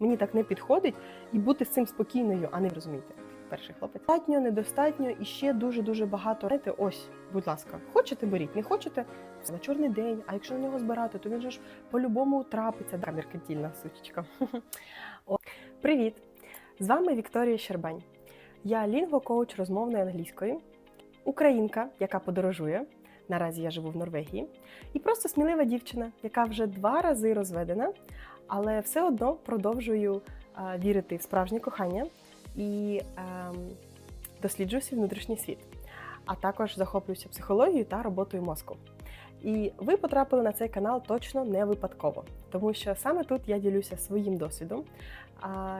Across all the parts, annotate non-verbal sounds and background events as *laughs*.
Мені так не підходить і бути з цим спокійною, а не розумієте. Перший хлопець. Достатньо, недостатньо і ще дуже дуже багато. Знаєте, ось, будь ласка, хочете беріть, не хочете це на чорний день. А якщо на нього збирати, то він же ж по-любому трапиться. Да, меркантильна сучечка. *laughs* Привіт! З вами Вікторія Щербань. Я лінгво-коуч розмовної англійської, українка, яка подорожує. Наразі я живу в Норвегії, і просто смілива дівчина, яка вже два рази розведена, але все одно продовжую а, вірити в справжнє кохання і ем, досліджую свій внутрішній світ, а також захоплююся психологією та роботою мозку. І ви потрапили на цей канал точно не випадково, тому що саме тут я ділюся своїм досвідом.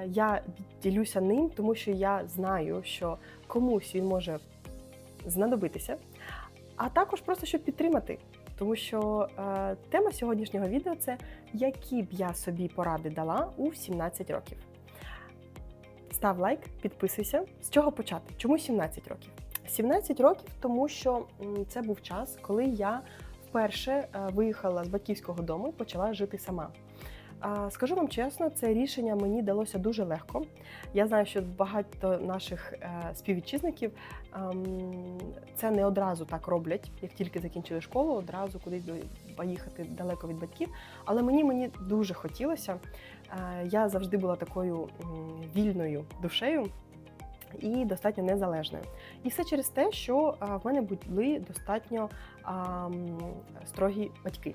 Я ділюся ним, тому що я знаю, що комусь він може знадобитися, а також просто щоб підтримати. Тому що е, тема сьогоднішнього відео це які б я собі поради дала у 17 років. Став лайк, підписуйся. З чого почати? Чому 17 років? 17 років, тому що це був час, коли я вперше е, виїхала з батьківського дому і почала жити сама. Скажу вам чесно, це рішення мені далося дуже легко. Я знаю, що багато наших е, співвітчизників ем, це не одразу так роблять, як тільки закінчили школу, одразу кудись поїхати далеко від батьків. Але мені мені дуже хотілося. Е, Я завжди була такою вільною душею. І достатньо незалежною. І все через те, що а, в мене були достатньо а, строгі батьки.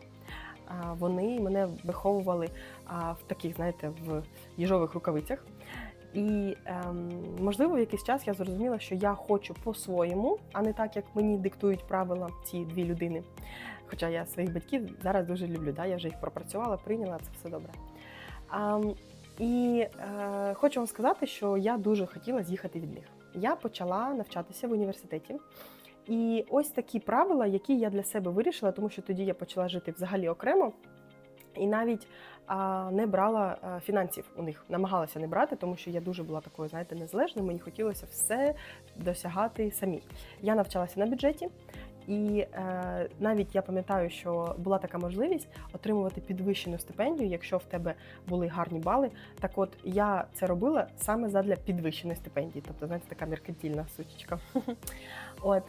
Вони мене виховували в таких, знаєте, в їжових рукавицях. І ем, можливо, в якийсь час я зрозуміла, що я хочу по-своєму, а не так, як мені диктують правила ці дві людини. Хоча я своїх батьків зараз дуже люблю, да? я вже їх пропрацювала, прийняла, це все добре. Ам, і е, хочу вам сказати, що я дуже хотіла з'їхати від них. Я почала навчатися в університеті. І ось такі правила, які я для себе вирішила, тому що тоді я почала жити взагалі окремо. І навіть не брала фінансів у них, намагалася не брати, тому що я дуже була такою, знаєте, незалежною. Мені хотілося все досягати самі. Я навчалася на бюджеті, і е, навіть я пам'ятаю, що була така можливість отримувати підвищену стипендію, якщо в тебе були гарні бали. Так от я це робила саме задля підвищеної стипендії, тобто, знаєте, така меркантильна сучечка. *laughs* От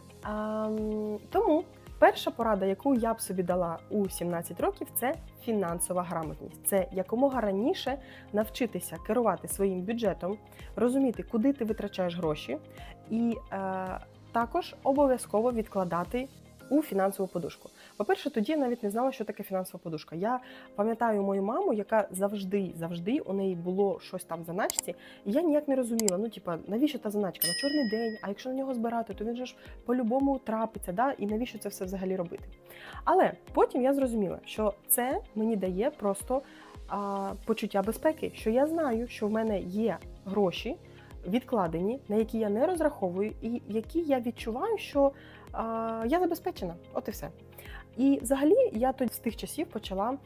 тому перша порада, яку я б собі дала у 17 років, це фінансова грамотність. Це якомога раніше навчитися керувати своїм бюджетом, розуміти, куди ти витрачаєш гроші, і е, також обов'язково відкладати у фінансову подушку. По-перше, тоді я навіть не знала, що таке фінансова подушка. Я пам'ятаю мою маму, яка завжди, завжди у неї було щось там в заначці, і я ніяк не розуміла. Ну, типа, навіщо та заначка? На чорний день, а якщо на нього збирати, то він же ж по-любому трапиться, да? і навіщо це все взагалі робити? Але потім я зрозуміла, що це мені дає просто а, почуття безпеки, що я знаю, що в мене є гроші відкладені, на які я не розраховую, і які я відчуваю, що а, я забезпечена. От і все. І взагалі я тоді з тих часів почала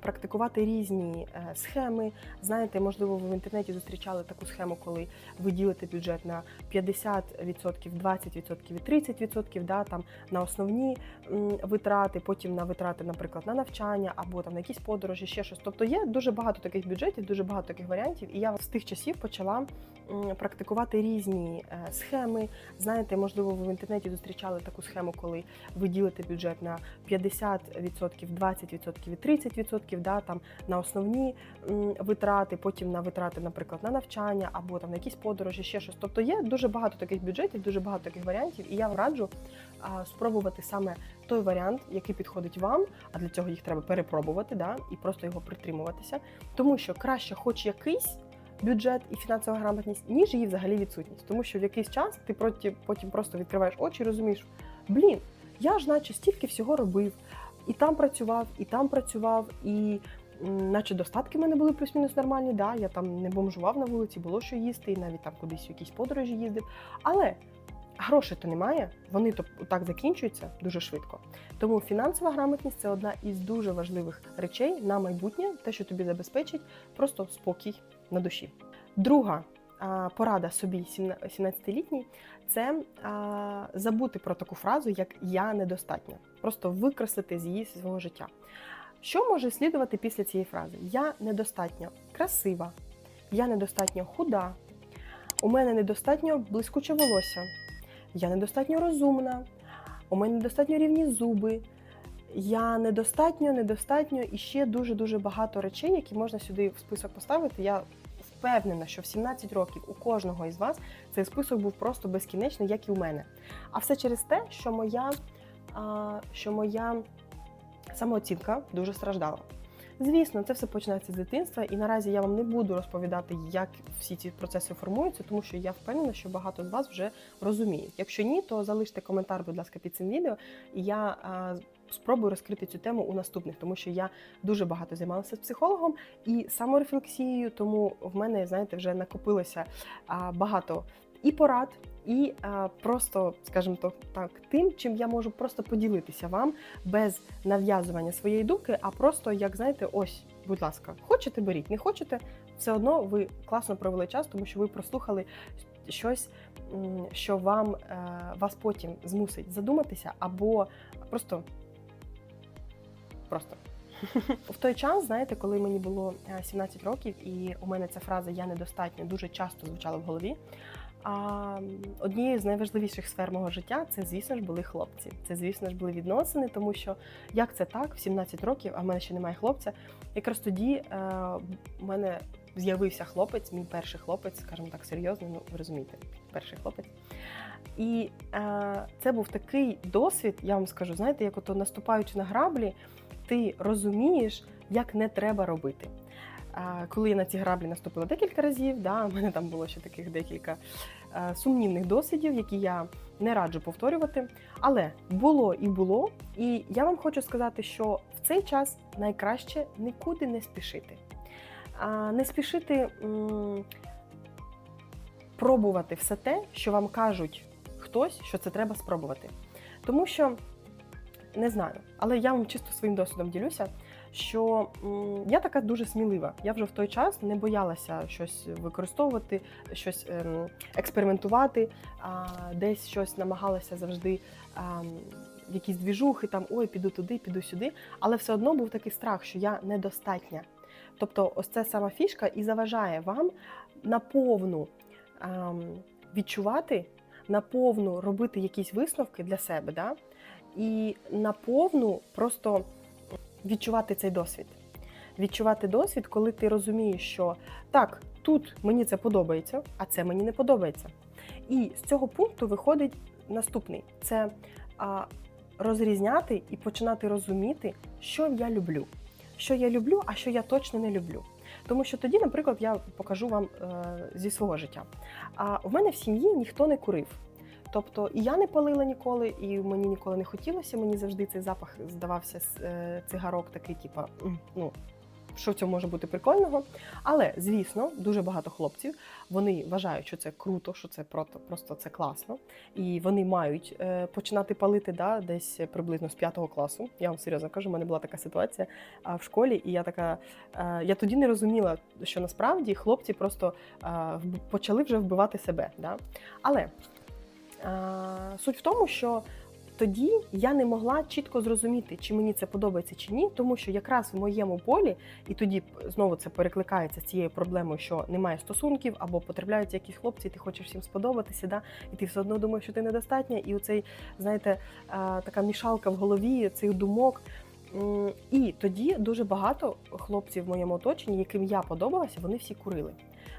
практикувати різні е, схеми. Знаєте, можливо, ви в інтернеті зустрічали таку схему, коли ви ділите бюджет на 50%, 20% і 30%, да, там, на основні витрати, потім на витрати, наприклад, на навчання або там на якісь подорожі, ще щось. Тобто є дуже багато таких бюджетів, дуже багато таких варіантів. І я з тих часів почала практикувати різні е, схеми. Знаєте, можливо, ви в інтернеті зустрічали таку схему, коли ви ділите бюджет на 50%, 20% і 30%, да, там, на основні витрати, потім на витрати, наприклад, на навчання або там на якісь подорожі, ще щось. Тобто є дуже багато таких бюджетів, дуже багато таких варіантів, і я вам раджу а, спробувати саме той варіант, який підходить вам, а для цього їх треба перепробувати, да, і просто його притримуватися. Тому що краще, хоч якийсь. Бюджет і фінансова грамотність, ніж її взагалі відсутність, тому що в якийсь час ти потім просто відкриваєш очі і розумієш, блін, я ж наче стільки всього робив, і там працював, і там працював, і наче достатки в мене були плюс-мінус нормальні. Да, я там не бомжував на вулиці, було що їсти, і навіть там кудись в якісь подорожі їздив. Але грошей то немає, вони то так закінчуються дуже швидко. Тому фінансова грамотність це одна із дуже важливих речей на майбутнє, те, що тобі забезпечить просто спокій на душі. Друга порада собі 17-літній це забути про таку фразу, як я недостатня. Просто викреслити з її свого життя. Що може слідувати після цієї фрази? Я недостатньо красива, я недостатньо худа, у мене недостатньо блискуче волосся, я недостатньо розумна, у мене недостатньо рівні зуби. Я недостатньо, недостатньо і ще дуже дуже багато речей, які можна сюди в список поставити. Я впевнена, що в 17 років у кожного із вас цей список був просто безкінечний, як і у мене. А все через те, що моя, що моя самооцінка дуже страждала. Звісно, це все починається з дитинства, і наразі я вам не буду розповідати, як всі ці процеси формуються, тому що я впевнена, що багато з вас вже розуміють. Якщо ні, то залиште коментар, будь ласка, під цим відео, і я а, спробую розкрити цю тему у наступних, тому що я дуже багато займалася з психологом і саморефлексією, тому в мене, знаєте, вже накопилося а, багато і порад. І а, просто, скажімо то так, тим, чим я можу просто поділитися вам без нав'язування своєї думки, а просто як знаєте, ось, будь ласка, хочете беріть, не хочете, все одно ви класно провели час, тому що ви прослухали щось, що вам е, вас потім змусить задуматися, або просто просто. *laughs* В той час, знаєте, коли мені було е, 17 років, і у мене ця фраза Я недостатньо дуже часто звучала в голові. А однією з найважливіших сфер мого життя це, звісно ж, були хлопці. Це, звісно ж, були відносини, тому що як це так, в 17 років, а в мене ще немає хлопця. Якраз тоді е, у мене з'явився хлопець, мій перший хлопець, скажімо так, серйозний, ну ви розумієте, перший хлопець. І е, це був такий досвід, я вам скажу, знаєте, як ото наступаючи на граблі, ти розумієш, як не треба робити. Коли я на ці граблі наступила декілька разів, да, у мене там було ще таких декілька е, сумнівних досвідів, які я не раджу повторювати. Але було і було. І я вам хочу сказати, що в цей час найкраще нікуди не спішити. Не спішити пробувати все те, що вам кажуть хтось, що це треба спробувати. Тому що не знаю, але я вам чисто своїм досвідом ділюся, що я така дуже смілива. Я вже в той час не боялася щось використовувати, щось ем, експериментувати, десь щось намагалася завжди. А, Якісь двіжухи, там ой, піду туди, піду сюди, але все одно був такий страх, що я недостатня. Тобто, ось це сама фішка і заважає вам наповну ем, відчувати, наповну робити якісь висновки для себе, да? і наповну просто відчувати цей досвід. Відчувати досвід, коли ти розумієш, що так, тут мені це подобається, а це мені не подобається. І з цього пункту виходить наступний: це а, розрізняти і починати розуміти, що я люблю. Що я люблю, а що я точно не люблю. Тому що тоді, наприклад, я покажу вам е, зі свого життя. А в мене в сім'ї ніхто не курив. Тобто і я не палила ніколи, і мені ніколи не хотілося. Мені завжди цей запах здавався е, цигарок, такий, типа, ну що в цьому може бути прикольного. Але звісно, дуже багато хлопців вони вважають, що це круто, що це просто, просто це класно, і вони мають е, починати палити да, десь приблизно з п'ятого класу. Я вам серйозно кажу, в мене була така ситуація в школі, і я така. Е, я тоді не розуміла, що насправді хлопці просто е, почали вже вбивати себе. Да? Але Суть в тому, що тоді я не могла чітко зрозуміти, чи мені це подобається чи ні, тому що якраз в моєму полі, і тоді знову це перекликається з цією проблемою, що немає стосунків або потрапляються якісь хлопці, і ти хочеш всім сподобатися, да? і ти все одно думаєш, що ти недостатня, і оцей, знаєте, така мішалка в голові цих думок. І тоді дуже багато хлопців в моєму оточенні, яким я подобалася, вони всі курили.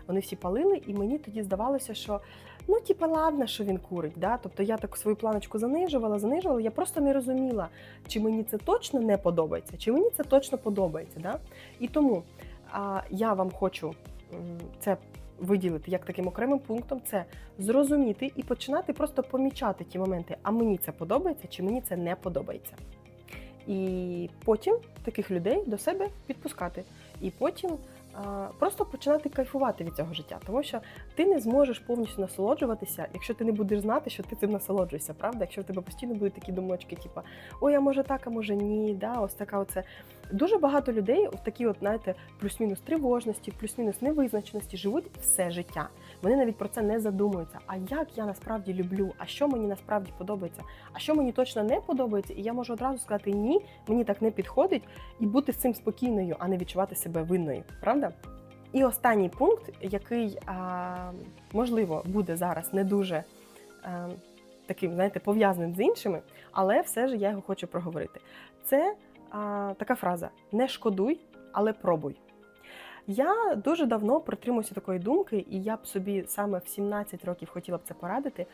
Вони всі палили, і мені тоді здавалося, що ну, типа, ладно, що він курить. Да? Тобто я так свою планочку занижувала, занижувала. Я просто не розуміла, чи мені це точно не подобається, чи мені це точно подобається. Да? І тому а, я вам хочу це виділити як таким окремим пунктом, це зрозуміти і починати просто помічати ті моменти, а мені це подобається, чи мені це не подобається. І потім таких людей до себе підпускати. І потім просто починати кайфувати від цього життя, тому що ти не зможеш повністю насолоджуватися, якщо ти не будеш знати, що ти цим насолоджуєшся, правда? Якщо в тебе постійно будуть такі думочки, типу, ой, а може так, а може ні. Да, Ось така оце. Дуже багато людей в такій, от, знаєте, плюс-мінус тривожності, плюс-мінус невизначеності живуть все життя. Вони навіть про це не задумуються. А як я насправді люблю, а що мені насправді подобається, а що мені точно не подобається, і я можу одразу сказати ні, мені так не підходить, і бути з цим спокійною, а не відчувати себе винною, правда? І останній пункт, який а, можливо буде зараз не дуже а, таким, знаєте, пов'язаним з іншими, але все ж я його хочу проговорити. Це а, така фраза: не шкодуй, але пробуй. Я дуже давно притримуюся такої думки, і я б собі саме в 17 років хотіла б це порадити.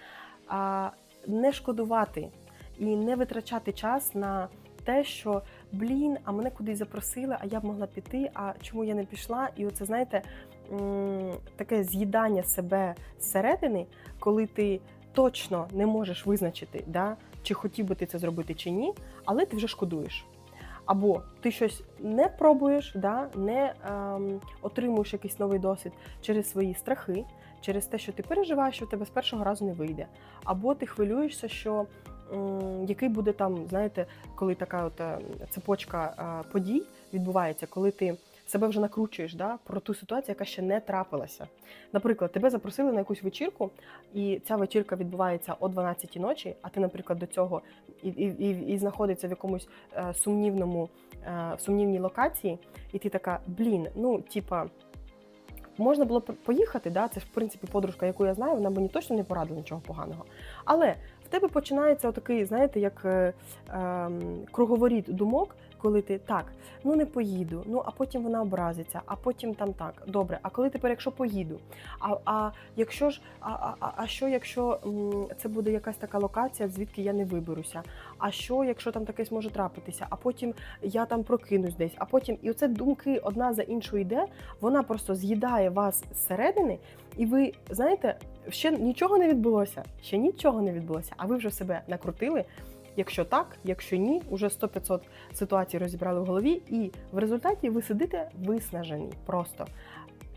А, не шкодувати і не витрачати час на те, що блін, а мене кудись запросили, а я б могла піти. А чому я не пішла? І оце знаєте, таке з'їдання себе зсередини, коли ти точно не можеш визначити, да, чи хотів би ти це зробити чи ні, але ти вже шкодуєш. Або ти щось не пробуєш, да, не ем, отримуєш якийсь новий досвід через свої страхи, через те, що ти переживаєш, що в тебе з першого разу не вийде. Або ти хвилюєшся, що ем, який буде там, знаєте, коли така от е, цепочка е, подій відбувається, коли ти себе вже накручуєш да, про ту ситуацію, яка ще не трапилася. Наприклад, тебе запросили на якусь вечірку, і ця вечірка відбувається о 12-й ночі, а ти, наприклад, до цього і, і, і, і знаходиться в якомусь е, сумнівному, е, сумнівній локації, і ти така, блін, ну, типа. Можна було поїхати, да? це ж в принципі подружка, яку я знаю, вона мені точно не порадила нічого поганого. Але тебе починається отакий, знаєте, як е, е, круговоріт думок, коли ти так, ну не поїду, ну а потім вона образиться, а потім там так. Добре, а коли тепер, якщо поїду? А, а якщо ж, а, а, а- а що, якщо м, це буде якась така локація, звідки я не виберуся? А що, якщо там таке може трапитися? А потім я там прокинусь десь, а потім і оце думки одна за іншою йде, вона просто з'їдає вас зсередини, і ви знаєте, ще нічого не відбулося, ще нічого не відбулося, а ви вже себе накрутили. Якщо так, якщо ні, уже 100-500 ситуацій розібрали в голові, і в результаті ви сидите виснажені просто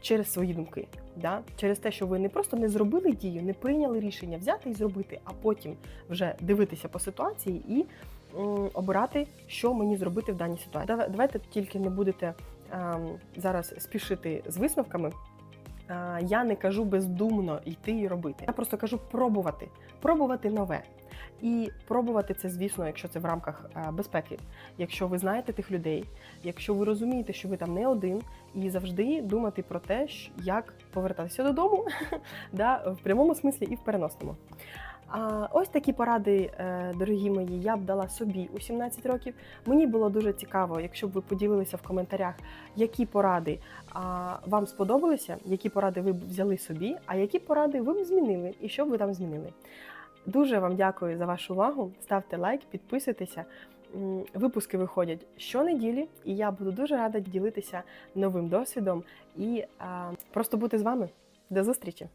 через свої думки. Да? Через те, що ви не просто не зробили дію, не прийняли рішення взяти і зробити, а потім вже дивитися по ситуації і м, обирати, що мені зробити в даній ситуації. Давайте тільки не будете ем, зараз спішити з висновками. Я не кажу бездумно йти і робити. Я просто кажу пробувати, пробувати нове. І пробувати це, звісно, якщо це в рамках е, безпеки. Якщо ви знаєте тих людей, якщо ви розумієте, що ви там не один, і завжди думати про те, як повертатися додому, *laughs* да, в прямому смислі і в переносному. А ось такі поради, е, дорогі мої, я б дала собі у 17 років. Мені було дуже цікаво, якщо б ви поділилися в коментарях, які поради вам сподобалися, які поради ви б взяли собі, а які поради ви б змінили і що б ви там змінили. Дуже вам дякую за вашу увагу. Ставте лайк, підписуйтеся. Випуски виходять щонеділі, і я буду дуже рада ділитися новим досвідом і а, просто бути з вами. До зустрічі!